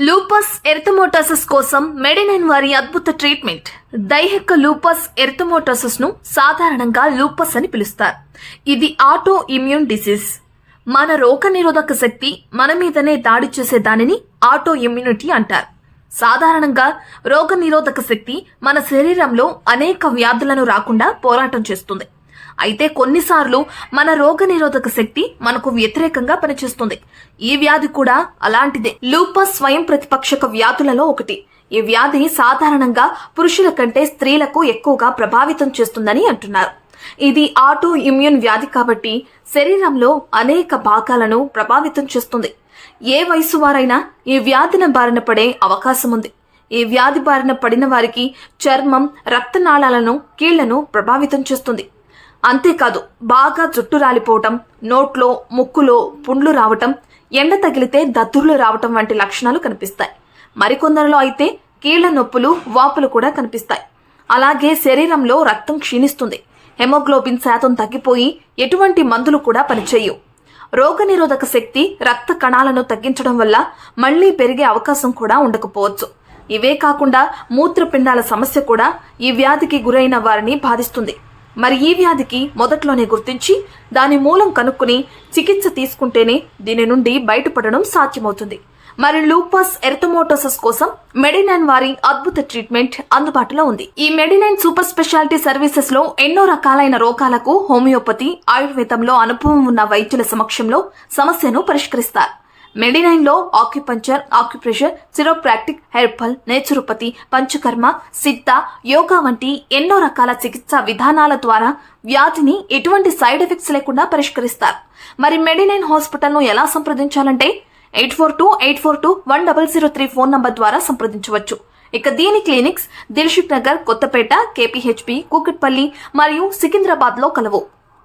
Lupus ఎర్థమోటాసిస్ కోసం మెడినైన్ వారి అద్భుత ట్రీట్మెంట్. దైహిక లూపస్ ఎర్థమోటాసిస్ను సాధారణంగా లూపస్ అని పిలుస్తారు. ఇది ఆటో ఇమ్యూన్ డిసీజ్. మన రోగనిరోధక శక్తి మన మీదనే దాడి చేసే దానిని ఆటో ఇమ్యూనిటీ అంటారు. సాధారణంగా రోగనిరోధక శక్తి మన శరీరంలో అనేక వ్యాధులను రాకుండా పోరాటం చేస్తుంది. అయితే కొన్నిసార్లు మన రోగనిరోధక శక్తి మనకు వ్యతిరేకంగా పనిచేస్తుంది. ఈ వ్యాధి కూడా అలాంటిదే. లూపస్ స్వయం ప్రతిపక్షక వ్యాధులలో ఒకటి. ఈ వ్యాధి సాధారణంగా పురుషుల కంటే స్త్రీలకు ఎక్కువగా ప్రభావితం చేస్తుందని అంటున్నారు. ఇది ఆటో ఇమ్యూన్ వ్యాధి కాబట్టి శరీరంలో అనేక భాగాలను ప్రభావితం చేస్తుంది. ఏ వయసు వారైనా ఈ వ్యాధిన బారిన పడే అవకాశం ఉంది. ఈ వ్యాధి బారిన పడిన వారికి చర్మం రక్తనాళాలను కీళ్ళను ప్రభావితం చేస్తుంది. అంతేకాదు బాగా జుట్టు రాలిపోవటం నోట్లో ముక్కులో పుండ్లు రావటం ఎండ తగిలితే దద్దుర్లు రావటం వంటి లక్షణాలు కనిపిస్తాయి. మరికొందరిలో అయితే కీళ్ళ నొప్పులు వాపులు కూడా కనిపిస్తాయి. అలాగే శరీరంలో రక్తం క్షీణిస్తుంది. హెమోగ్లోబిన్ శాతం తగ్గిపోయి ఎటువంటి మందులు కూడా పనిచేయవు. రోగనిరోధక శక్తి రక్త కణాలను తగ్గించడం వల్ల మళ్ళీ పెరిగే అవకాశం కూడా ఉండకపోవచ్చు. ఇవే కాకుండా మూత్రపిండాల సమస్య కూడా ఈ వ్యాధికి గురైన వారిని బాధిస్తుంది. మరి ఈ వ్యాధికి మొదట్లోనే గుర్తించి దాని మూలం కనుక్కుని చికిత్స తీసుకుంటేనే దీని నుండి బయటపడడం సాధ్యమవుతుంది. మరి లూపస్ ఎర్థమోటోసస్ కోసం మెడినైన్ వారి అద్భుత ట్రీట్మెంట్ అందుబాటులో ఉంది. ఈ మెడినైన్ సూపర్ స్పెషాలిటీ సర్వీసెస్లో ఎన్నో రకాలైన రోగాలకు హోమియోపతి ఆయుర్వేదంలో అనుభవం ఉన్న వైద్యుల సమక్షంలో సమస్యను పరిష్కరిస్తారు. మెడినైన్లో acupuncture acupressure chiropractic herbal naturopathy panchakarma Siddha yoga వంటి ఎన్నో రకాల చికిత్సా విధానాల ద్వారా వ్యాధిని ఎటువంటి సైడ్ ఎఫెక్ట్స్ లేకుండా పరిష్కరిస్తారు. మరి మెడినైన్ హాస్పిటల్ను ఎలా సంప్రదించాలంటే eight four two eight four two one double zero three phone number ద్వారా సంప్రదించవచ్చు. ఇక దీని clinics Dilsukhnagar Kothapet K P H B Kukatpally మరియు సికింద్రాబాద్లో కలవు.